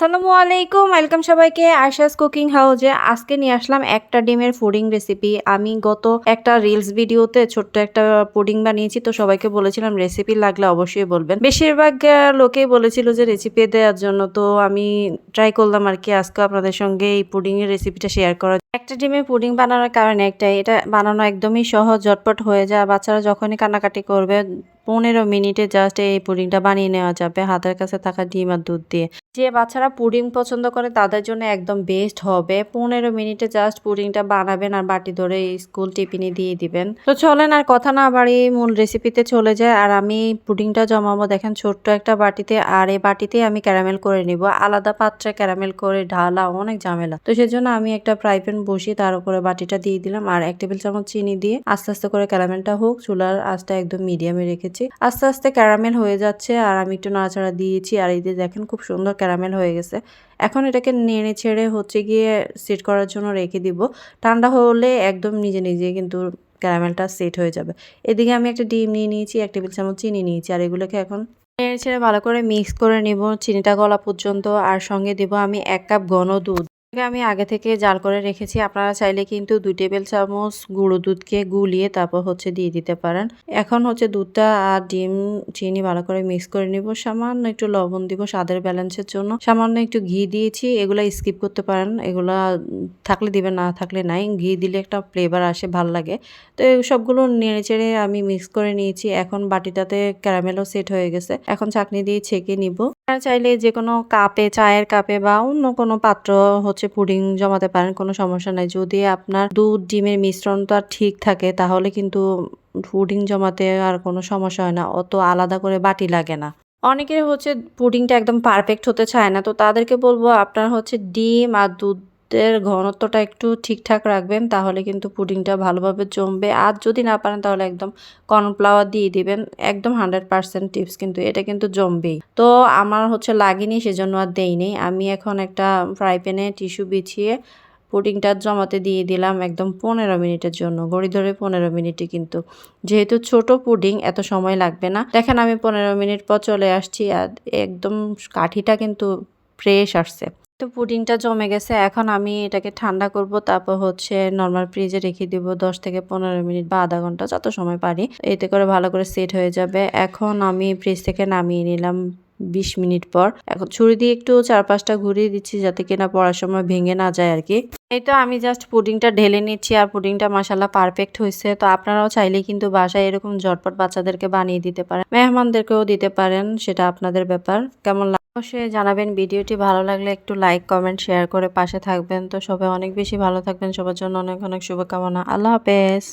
আসসালামু আলাইকুম, ওয়েলকাম সবাইকে আয়শাস কুকিং হাউজে। আজকে নিয়ে আসলাম একটা ডিমের ফুডিং রেসিপি। আমি গত একটা রিলস ভিডিওতে ছোট্ট একটা পুডিং বানিয়েছি, তো সবাইকে বলেছিলাম রেসিপি লাগলে অবশ্যই বলবেন। বেশিরভাগ লোকেই বলেছিল যে রেসিপি দেওয়ার জন্য, তো আমি ট্রাই করলাম আর কি আজকে আপনাদের সঙ্গে এই পুডিং এর রেসিপিটা শেয়ার করা একটা ডিমের পুডিং বানানোর কারণে একটাই এটা বানানো একদমই সহজ, ঝটপট হয়ে যায়। বাচ্চারা যখনই কান্নাকাটি করবে, পনেরো মিনিটে জাস্ট এই পুডিংটা বানিয়ে নেওয়া যাবে, হাতের কাছে থাকা ডিম আর দুধ দিয়ে। যে বাচ্চারা পুডিং পছন্দ করে তাদের জন্য একদম বেস্ট হবে। পনেরো মিনিটে জাস্ট পুডিংটা বানাবেন আর বাটি ধরে স্কুল টিফিনে দিয়ে দিবেন। তো চলেন আর কথা না বাড়ি মূল রেসিপিতে চলে যায় আর আমি পুডিংটা জমাবো, দেখেন ছোট্ট একটা বাটিতে। আর এই বাটিতে আমি ক্যারামেল করে নিব। আলাদা পাত্রে ক্যারামেল করে ঢালা, অনেক ঝামেলা। তো সেজন্য আমি একটা ফ্রাই প্যান বসিয়ে তার উপরে বাটিটা দিয়ে দিলাম। আর এক টেবিল চামচ চিনি দিয়ে আস্তে আস্তে করে ক্যারামেলটা হোক, চুলার আঁচটা একদম মিডিয়ামে রেখেছি। আস্তে আস্তে ক্যারামেল হয়ে যাচ্ছে। আর আমি একটু নাড়াচাড়া দিয়েছি। আর এই যে দেখেন খুব সুন্দর ক্যারামেল হয়ে গেছে। এখন এটাকে নেড়ে ছেড়ে হচ্ছে গিয়ে সেট করার জন্য রেখে দিব। ঠান্ডা হলে একদম নিজে নিজে কিন্তু ক্যারামেলটা সেট হয়ে যাবে। এদিকে আমি একটা ডিম নিয়ে নিয়েছি, এক টেবিল চামচ চিনি নিয়েছি আর এগুলোকে এখন নেড়ে ছেড়ে ভালো করে মিক্স করে নিব। চিনিটা গলা পর্যন্ত আর সঙ্গে দেব আমি এক কাপ ঘন দুধ। আমি আগে থেকে জাল করে রেখেছি। আপনারা চাইলে কিন্তু দুই টেবিল চামচ গুঁড়ো দুধকে গুলিয়ে তারপর হচ্ছে দিয়ে দিতে পারেন। এখন হচ্ছে দুধটা আর ডিম, চিনি ভালো করে মিক্স করে নিব। সামান্য একটু লবণ দিব স্বাদের ব্যালেন্সের জন্য। সামান্য একটু ঘি দিয়েছি, এগুলা স্কিপ করতে পারেন। এগুলা থাকলে দিবেন, না থাকলে নাই। ঘি দিলে একটা ফ্লেভার আসে, ভালো লাগে। তো সবগুলো নেড়ে চেড়ে আমি মিক্স করে নিয়েছি। এখন বাটিটাতে ক্যারামেলও সেট হয়ে গেছে। এখন চাটনি দিয়ে ছেঁকে নিব। চাইলে যে কোনো কাপে, চায়ের কাপে বা অন্য কোনো পাত্র হচ্ছে পুডিং জমাতে পারেন, কোনো সমস্যা নাই। যদি আপনার দুধ, ডিমের মিশ্রণটা ঠিক থাকে, তাহলে কিন্তু পুডিং জমাতে আর কোনো সমস্যা হয় না। অত আলাদা করে বাটি লাগে না। অনেকের হচ্ছে পুডিংটা একদম পারফেক্ট হতে চায় না। তো তাদেরকে বলব, আপনার হচ্ছে ডিম আর দুধের ঘনত্বটা একটু ঠিকঠাক রাখবেন, তাহলে কিন্তু পুডিংটা ভালোভাবে জমবে। আর যদি না পারেন, তাহলে একদম কর্নফ্লাওয়ার দিয়ে দিবেন। একদম হান্ড্রেড পার্সেন্ট টিপস কিন্তু, এটা কিন্তু জমবেই। তো আমার হচ্ছে লাগেনি, সেজন্য আর দেইনি। আমি এখন একটা ফ্রাই প্যানে টিস্যু বিছিয়ে পুডিংটা জমাতে দিয়ে দিলাম একদম পনেরো মিনিটের জন্য, ঘড়ি ধরে পনেরো মিনিটে কিন্তু। যেহেতু ছোট পুডিং, এত সময় লাগবে না। দেখেন আমি পনেরো মিনিট পর চলে আসছি আর একদম কাঠিটা কিন্তু ফ্রেশ আসছে। তো পুডিংটা জমে গেছে, এখন আমি এটাকে ঠান্ডা করব, তারপর হচ্ছে নর্মাল ফ্রিজে রেখে দিব দশ থেকে পনেরো মিনিট বা আধা ঘণ্টা, যত সময় পারি। এতে করে ভালো করে সেট হয়ে যাবে। এখন আমি ফ্রিজ থেকে নামিয়ে নিলাম বিশ মিনিট পর। এখন ছুরি দিয়ে একটু চার পাঁচটা ঘুরিয়ে দিচ্ছি যাতে কিনা পড়ার সময় ভেঙে না যায় আর কি। এই তো আমি জাস্ট পুডিংটা ঢেলে নিচ্ছি আর পুডিংটা মাসাল্লাহ পারফেক্ট হয়েছে। তো আপনারাও চাইলে কিন্তু বাসায় এরকম ঝটপট বাচ্চাদেরকে বানিয়ে দিতে পারেন, মেহমানদেরকেও দিতে পারেন, সেটা আপনাদের ব্যাপার। কেমন অবশ্যই জানাবেন। ভিডিওটি ভালো লাগলে একটু লাইক কমেন্ট শেয়ার করে পাশে থাকবেন। তো সবাই অনেক বেশি ভালো থাকবেন। সবার জন্য অনেক অনেক শুভকামনা। আল্লাহ হাফেজ।